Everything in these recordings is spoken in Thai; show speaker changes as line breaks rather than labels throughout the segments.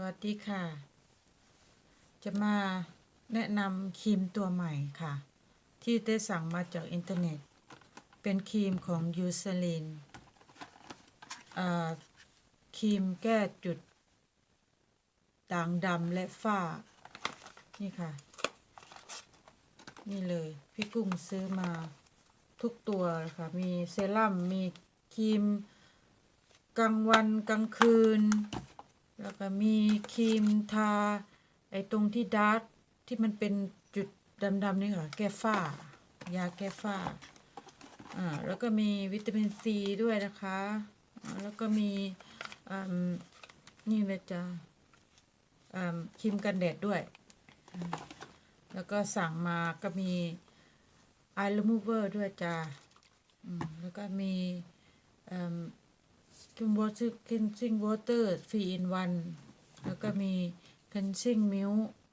วัสดีค่ะ จะมาแนะนำครีมตัวใหม่ค่ะ ที่ได้สั่งมาจากอินเทอร์เน็ต เป็นครีมของยูเซลินอ่าครีมแก้จุด ด่างดำและฝ้า นี่ค่ะ นี่เลย พี่กุ้งซื้อมาทุกตัวค่ะ มีเซรั่ม มีครีมกลางวันกลางคืน แล้วก็มีครีมทา ไอ้ตรงที่ดาร์กที่มันเป็นจุดดำๆนี่ค่ะ แก้ฝ้า ยาแก้ฝ้า อ่า แล้วก็มีวิตามินซีด้วยนะคะอ่าแล้วก็มีอ่านี่เลยจ้ะอ่าครีมกันแดดด้วย แล้วก็สั่งมาก็มี eye remover ด้วยจ้ะอืมแล้วก็มี อ่าคิมวอเตอร์คินซิงวอเตอร์ฟรีอินวัน แล้วก็มีคันซิงมิล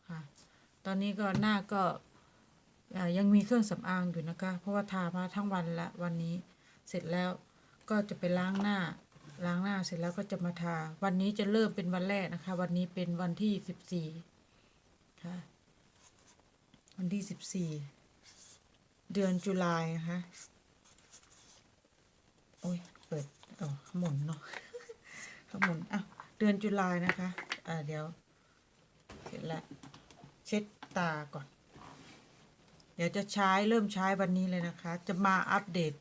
ค่ะ ตอนนี้ก็หน้าก็ยังมีเครื่องสำอางอยู่นะคะ เพราะว่าทามาทั้งวันละวันนี้เสร็จแล้วก็จะไปล้างหน้าล้างหน้าเสร็จแล้วก็จะมาทา วันนี้จะเริ่มเป็นวันแรกนะคะ วันนี้เป็นวันที่สิบสี่ค่ะ วันที่สิบสี่เดือนจุลายนะคะ โอ้ย เปิด อ๋อขมุนเนาะขมุนอะเดือนจุลายนะคะ อ่าเดี๋ยว เสร็จแล้วเช็ดตาก่อน เดี๋ยวจะใช้เริ่มใช้วันนี้เลยนะคะ จะมาอัปเดต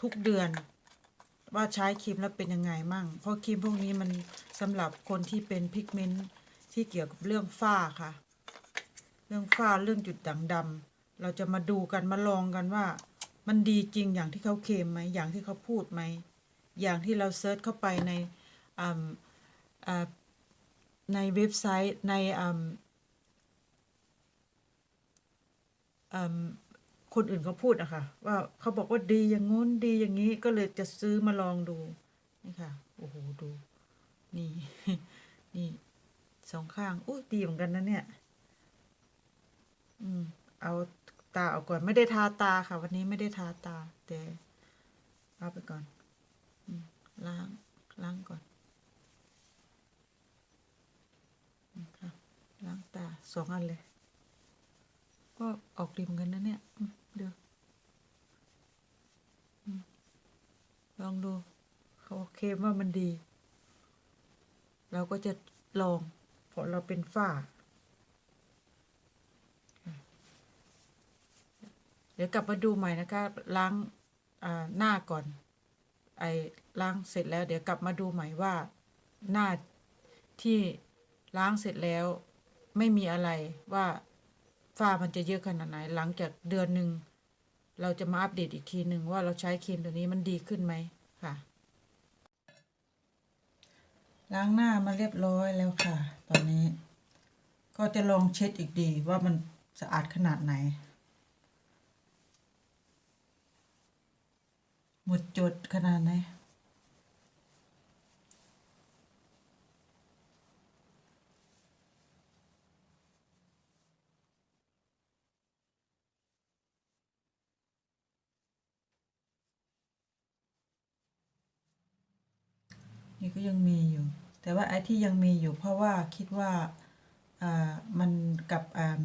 ทุกเดือน ว่าใช้ครีมแล้วเป็นยังไงมั่ง เพราะครีมพวกนี้มันสำหรับคนที่เป็นพิกเมนต์ที่เกี่ยวกับเรื่องฝ้าค่ะ เรื่องฝ้าเรื่องจุดด่างดำเราจะมาดูกันมาลองกันว่า มันดีจริงอย่างที่เขาเคลมไหมอย่างที่เขาพูดไหม อย่างที่เราเซิร์ชเข้าไปในในเว็บไซต์ในคนอื่นเขาพูดอะค่ะ ว่าเขาบอกว่าดีอย่างงู้นดีอย่างนี้ก็เลยจะซื้อมาลองดู นี่ค่ะ โอ้โห ดู นี่ นี่สองข้างอุ้ยดีเหมือนกันนะเนี่ย อืม เอาตาออกก่อน ไม่ได้ทาตาค่ะ วันนี้ไม่ได้ทาตา แต่ เอาไปก่อน ล้างล้างก่อนอืมค่ะล้างตาสองอันเลย ก็ออกริมกันนะเนี่ยเดี๋ยวลองดูเขาเคลมว่ามันดี เราก็จะลองเพราะเราเป็นฝ้า เดี๋ยวกลับมาดูใหม่นะคะ ล้างหน้าก่อน ไอ้ล้างเสร็จแล้ว เดี๋ยวกลับมาดูใหม่ว่าหน้าที่ล้างเสร็จแล้วไม่มีอะไรว่าฝ้ามันจะเยอะขนาดไหน หลังจากเดือนหนึ่งเราจะมาอัปเดตอีกทีหนึ่งว่าเราใช้ครีมตัวนี้มันดีขึ้นไหมค่ะ ล้างหน้ามาเรียบร้อยแล้วค่ะ ตอนนี้ ก็จะลองเช็ดอีกดีว่ามันสะอาดขนาดไหน หมดจดขนาดไหนนี่ก็ยังมีอยู่ แต่ว่าไอ้ที่ยังมีอยู่เพราะว่าคิดว่า อ่า มันกับอ่า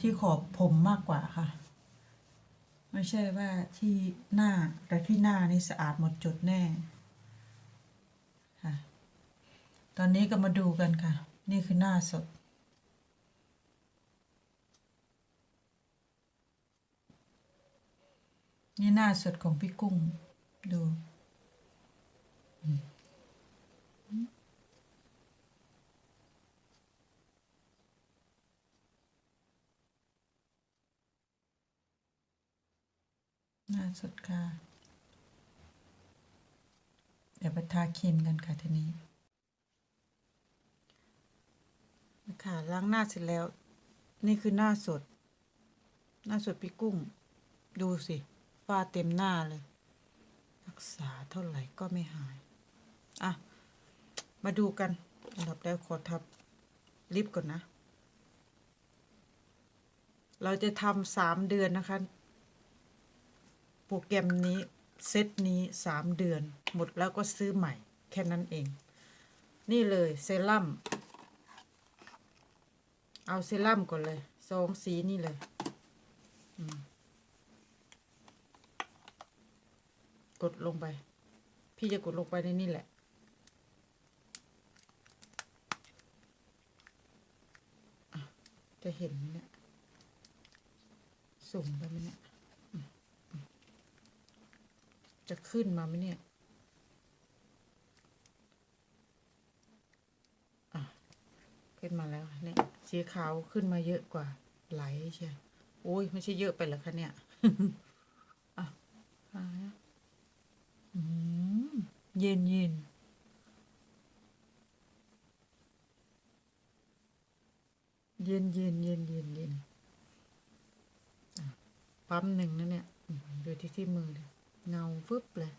ที่ขอบผมมากกว่าค่ะ ไม่ใช่ว่าที่หน้าแต่ที่หน้านี่สะอาดหมดจดแน่ค่ะ ตอนนี้ก็มาดูกันค่ะ นี่คือหน้าสด นี่หน้าสดของพี่กุ้งดู หน้าสดค่ะ เดี๋ยวไปทาครีมกันค่ะทีนี้ค่ะล้างหน้าเสร็จแล้ว นี่คือหน้าสด หน้าสดพี่กุ้ง ดูสิฝ้าเต็มหน้าเลย รักษาเท่าไหร่ก็ไม่หาย อะ มาดูกันอันดับแรกขอทับลิปก่อนนะ เราจะทำสามเดือนนะคะ โปรแกรมนี้เซตนี้สามเดือน หมดแล้วก็ซื้อใหม่ แค่นั้นเอง นี่เลยเซรั่มเอาเซรั่มก่อนเลยสองสีนี่เลยกดลงไป พี่จะกดลงไปในนี่แหละ จะเห็นไหมเนี่ยสุ่มไปไหมเนี่ย จะขึ้นมาไหมเนี่ยอะขึ้นมาแล้วเนี่ยสีขาวขึ้นมาเยอะกว่าไหลใช่โอ้ยไม่ใช่เยอะไปหรอคะเนี่ยอะอืมเย็นเย็นเย็นเย็นเย็นเย็นเย็นอะปั๊มหนึ่งนะเนี่ย ดูที่ที่มือเลย เงาฟึบเลย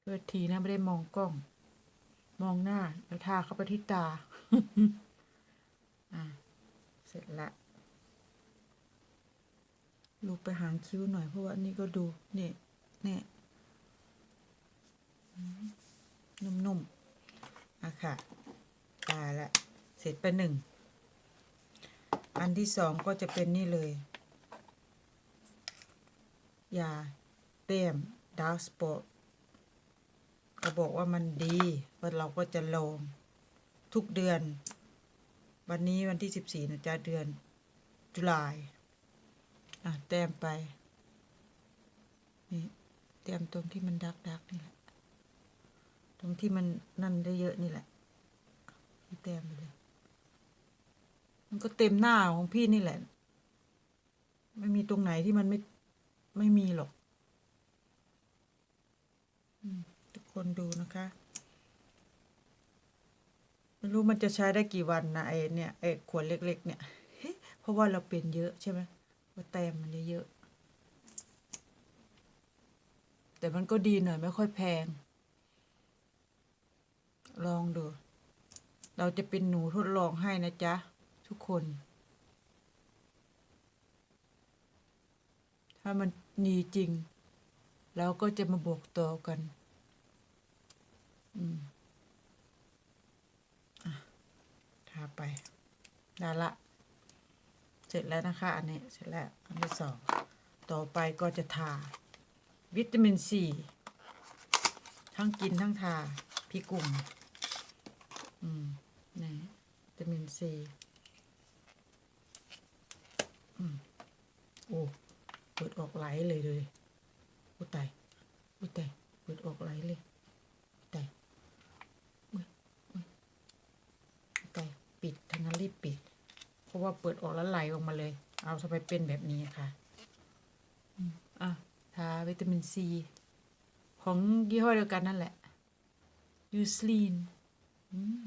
เพื่อทีนะไม่ได้มองกล้อง มองหน้า แล้วทาเข้าไปที่ตา อะ เสร็จละลูกไปหางคิ้วหน่อยเพราะว่านี่ก็ดูเนี่ยเนี่ยนุ่มๆอะค่ะ เสร็จไปหนึ่ง อันที่สองก็จะเป็นนี่เลย ยาเต้มดาร์กสปอตก็บอกว่ามันดีว่าเราก็จะลงทุกเดือน วันนี้วันที่สิบสี่นะจ๊ะเดือนตุลาอะแต้มไป นี่แต้มตรงที่มันดักดักนี่แหละ ตรงที่มันนั่นได้เยอะนี่แหละพี่แต้มไปเลย มันก็เต็มหน้าของพี่นี่แหละ ไม่มีตรงไหนที่มันไม่ไม่มีหรอกทุกคนดูนะคะไม่รู้มันจะใช้ได้กี่วันนะไอ้เนี่ยไอ้ขวดเล็ก ๆ เนี่ยเพราะว่าเราเป็นเยอะใช่ไหมว่าแต้มมันเยอะๆแต่มันก็ดีหน่อยไม่ค่อยแพง ลองดู เราจะเป็นหนูทดลองให้นะจ๊ะ ทุกคน ถ้ามันดีจริง เราก็จะมาบอกต่อกัน อืมอะทาไปได้ละ เสร็จแล้วนะคะ อันนี้ เสร็จแล้ว อันที่สอง ต่อไปก็จะทา วิตามินซีทั้งกินทั้งทาพี่กลุ่มอืมนี่วิตามินซี โอ้ เปิดออกไหลเลยเลยโอ้ตายอ้ตายเปิดออกไหลเลยตายอุ๊ยอุ๊ยตายปิดทางนั้นรีบปิด เพราะว่าเปิดออกแล้วไหลออกมาเลย เอาทำไมเป็นแบบนี้ค่ะอะทาวิตามินซี ของยี่ห้อเดียวกันนั่นแหละยูสลีนอืม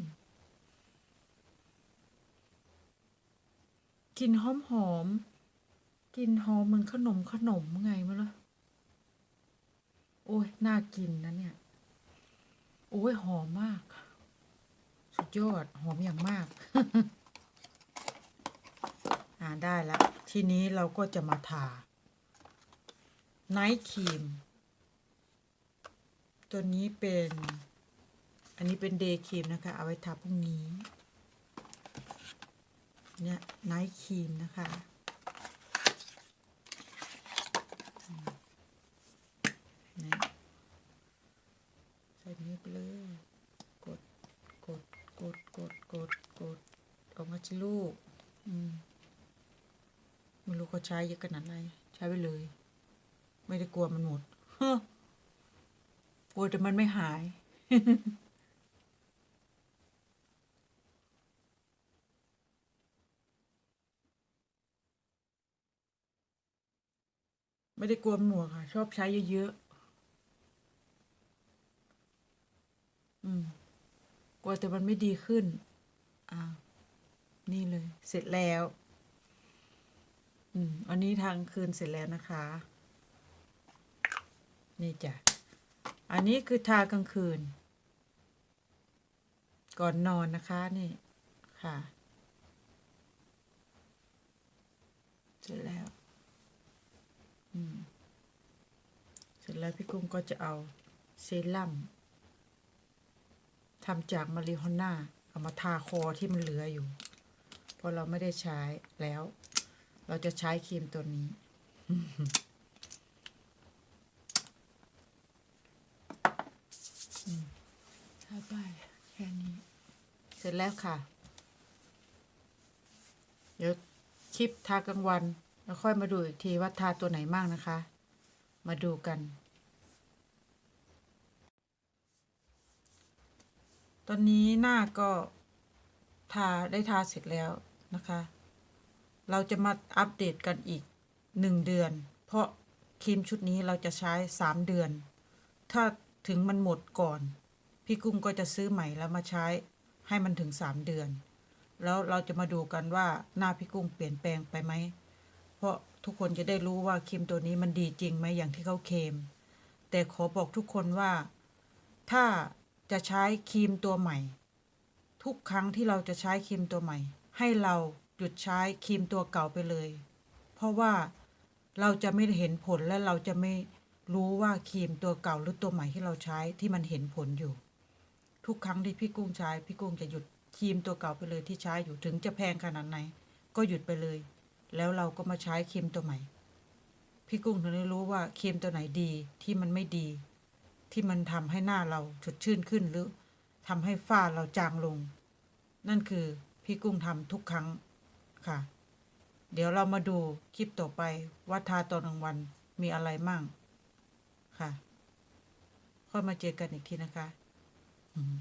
กลิ่นหอมหอมกลิ่นหอมเหมือนขนมขนมไงมั้งล่ะโอ้ยน่ากินนะเนี่ย โอ้ยหอมมาก สุดยอดหอมอย่างมาก อ่าได้แล้วทีนี้เราก็จะมาทาไนท์ครีม ตัวนี้เป็น อันนี้เป็นเดย์ครีมนะคะ เอาไว้ทาพรุ่งนี้ เนี่ยไนท์ครีมนะคะนี่ใส่นี้ไปเลย กด กด กด กด กด กด ออกมาชิลูก อืมไม่รู้เขาใช้เยอะขนาดไหน ใช้ไปเลย ไม่ได้กลัวมันหมดกลัวแต่มันไม่หาย ไม่ได้กลัวมันหมดค่ะ ชอบใช้เยอะๆอืมกลัวแต่มันไม่ดีขึ้น อ่า นี่เลย เสร็จแล้ว อืม อันนี้ทางคืนเสร็จแล้วนะคะ นี่จ้ะ อันนี้คือทากลางคืน ก่อนนอนนะคะนี่ ค่ะ เสร็จแล้ว เสร็จแล้วพี่กุ้งก็จะเอาเซรั่มทำจากมาริโฮน่าเอามาทาคอที่มันเหลืออยู่ เพราะเราไม่ได้ใช้แล้ว เราจะใช้ครีมตัวนี้ ทาไปแค่นี้ เสร็จแล้วค่ะ เดี๋ยวคลิปทากลางวัน แล้วค่อยมาดูอีกทีว่าทาตัวไหนมากนะคะ มาดูกัน ตอนนี้หน้าก็ทาได้ทาเสร็จแล้วนะคะ เราจะมาอัปเดตกันอีกหนึ่งเดือน เพราะครีมชุดนี้เราจะใช้สามเดือน ถ้าถึงมันหมดก่อน พี่กุ้งก็จะซื้อใหม่แล้วมาใช้ให้มันถึงสามเดือน แล้วเราจะมาดูกันว่าหน้าพี่กุ้งเปลี่ยนแปลงไปไหม เพราะทุกคนจะได้รู้ว่าครีมตัวนี้มันดีจริงไหมอย่างที่เขาเคลมแต่ขอบอกทุกคนว่า ถ้าจะใช้ครีมตัวใหม่ ทุกครั้งที่เราจะใช้ครีมตัวใหม่ ให้เราหยุดใช้ครีมตัวเก่าไปเลย เพราะว่าเราจะไม่เห็นผลและเราจะไม่รู้ว่าครีมตัวเก่าหรือตัวใหม่ที่เราใช้ที่มันเห็นผลอยู่ ทุกครั้งที่พี่กุ้งใช้พี่กุ้งจะหยุดครีมตัวเก่าไปเลยที่ใช้อยู่ถึงจะแพงขนาดไหนก็หยุดไปเลย แล้วเราก็มาใช้ครีมตัวใหม่ พี่กุ้งถึงได้รู้ว่าครีมตัวไหนดีที่มันไม่ดี ที่มันทำให้หน้าเราสดชื่นขึ้นหรือทำให้ฝ้าเราจางลง นั่นคือพี่กุ้งทำทุกครั้งค่ะ เดี๋ยวเรามาดูคลิปต่อไปว่าทาตอนกลางวันมีอะไรมั่งค่ะค่อยมาเจอกันอีกทีนะคะ อืม